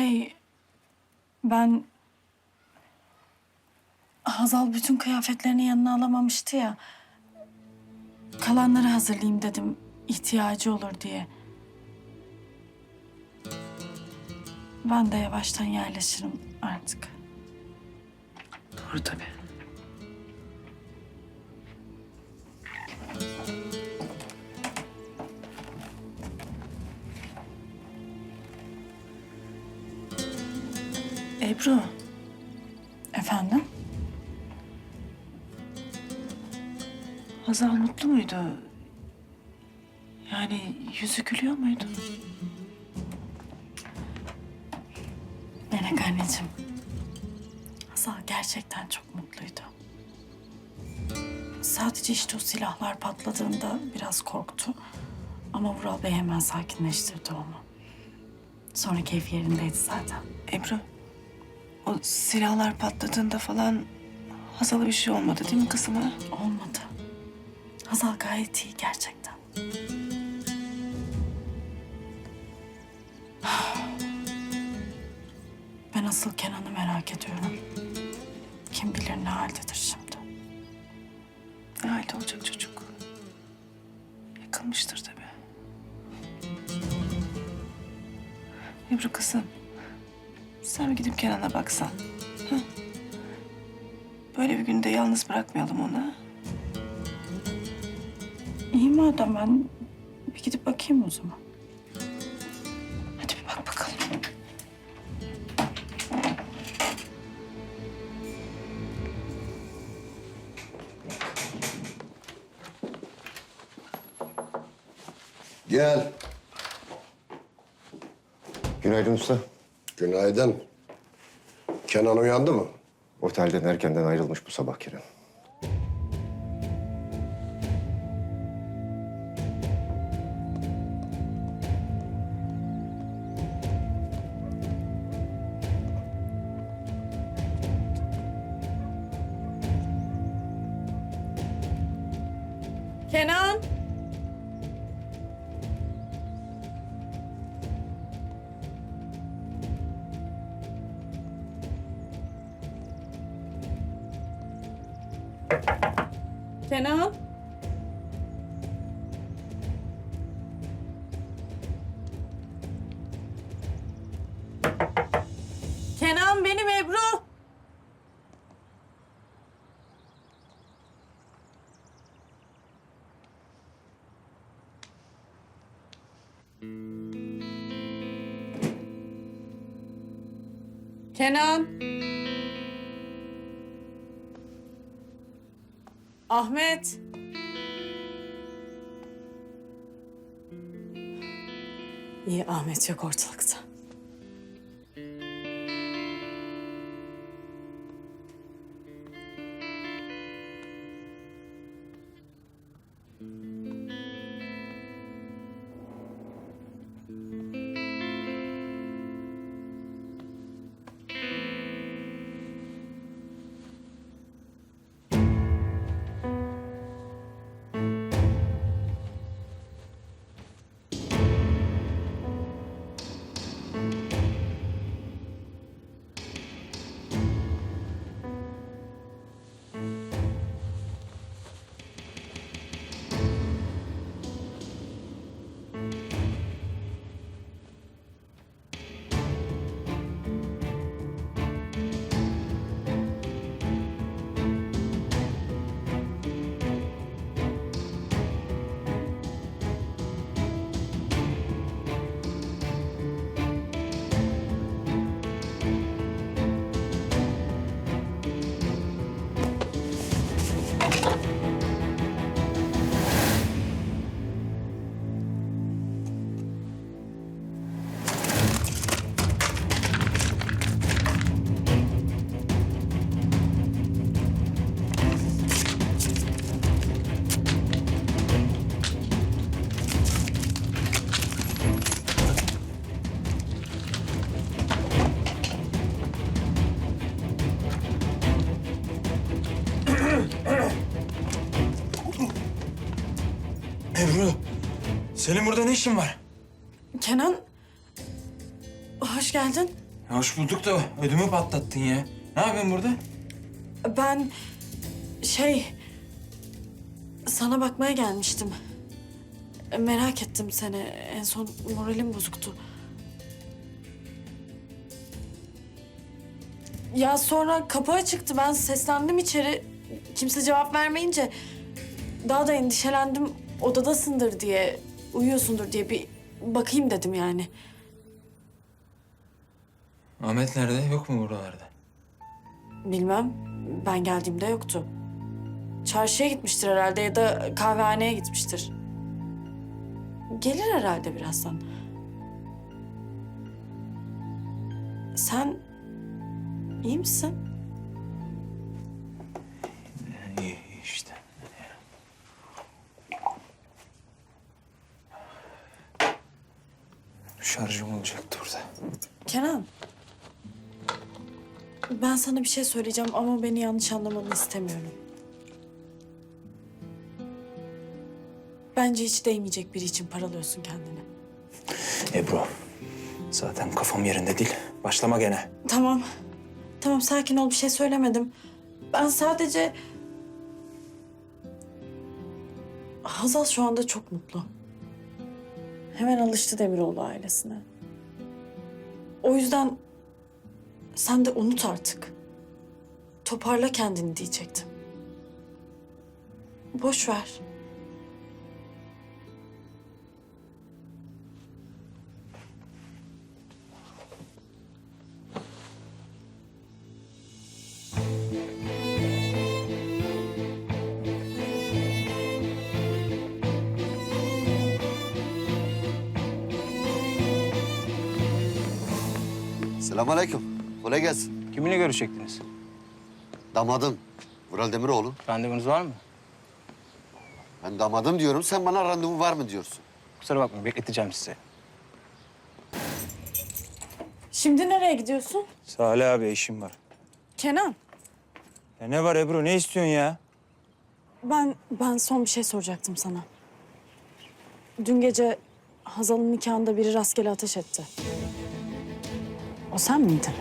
Şey, ben... Hazal bütün kıyafetlerini yanına alamamıştı ya. Kalanları hazırlayayım dedim, ihtiyacı olur diye. Ben de yavaştan yerleşirim artık. Doğru tabii. Ebru, Efendim? Hazal mutlu muydu? Yani yüzü gülüyor muydu? Melek anneciğim. Hazal gerçekten çok mutluydu. Sadece işte o silahlar patladığında biraz korktu. Ama Vural Bey hemen sakinleştirdi onu. Sonra keyfi yerindeydi zaten. Ebru, o silahlar patladığında falan Hazal'a bir şey olmadı değil mi kızıma? Olmadı. Hazal gayet iyi gerçekten. Ben asıl Kenan'ı merak ediyorum. Kim bilir ne haldedir şimdi. Ne halde olacak çocuk? Yakılmıştır tabii. Ebru kızım, sen bir gidip Kenan'a baksan. Ha? Böyle bir günde yalnız bırakmayalım onu. ha? İyi madem ben bir gidip bakayım o zaman. Hadi bir bak bakalım. Gel. Günaydın usta. Günaydın. Kenan uyandı mı? Otelden erkenden ayrılmış bu sabah Kerem. Kenan! Kenan! Kenan benim Ebru. Kenan. Ahmet. İyi Ahmet yok ortalıkta. Ebru, senin burada ne işin var? Kenan, hoş geldin. Ya hoş bulduk da ödümü patlattın ya. Ne yapıyorsun burada? Ben şey sana bakmaya gelmiştim. Merak ettim seni. En son moralim bozuktu. Ya sonra kapı açıktı. Ben seslendim içeri. Kimse cevap vermeyince daha da endişelendim. Odadasındır diye, uyuyorsundur diye bir bakayım dedim yani. Ahmet nerede? Yok mu buralarda? Bilmem. Ben geldiğimde yoktu. Çarşıya gitmiştir herhalde ya da kahvehaneye gitmiştir. Gelir herhalde birazdan. Sen iyi misin? Şarjım olacaktı orada. Kenan. Ben sana bir şey söyleyeceğim ama beni yanlış anlamanı istemiyorum. Bence hiç değmeyecek biri için paralıyorsun kendini. Ebru, zaten kafam yerinde değil. Başlama gene. Tamam. Tamam sakin ol bir şey söylemedim. Ben sadece... Hazal şu anda çok mutlu. Hemen alıştı Demiroğlu ailesine. O yüzden sen de unut artık. Toparla kendini diyecektim. Boş ver. Selamünaleyküm. Kolay gelsin. Kiminle görüşecektiniz? Damadım. Vural Demiroğlu. Randevunuz var mı? Ben damadım diyorum. Sen bana randevu var mı diyorsun? Kusura bakmayın bekleteceğim sizi. Şimdi nereye gidiyorsun? Salih abi işim var. Kenan. Ya ne var Ebru ne istiyorsun ya? Ben ben son bir şey soracaktım sana. Dün gece Hazal'ın nikahında biri rastgele ateş etti. O sen miydin?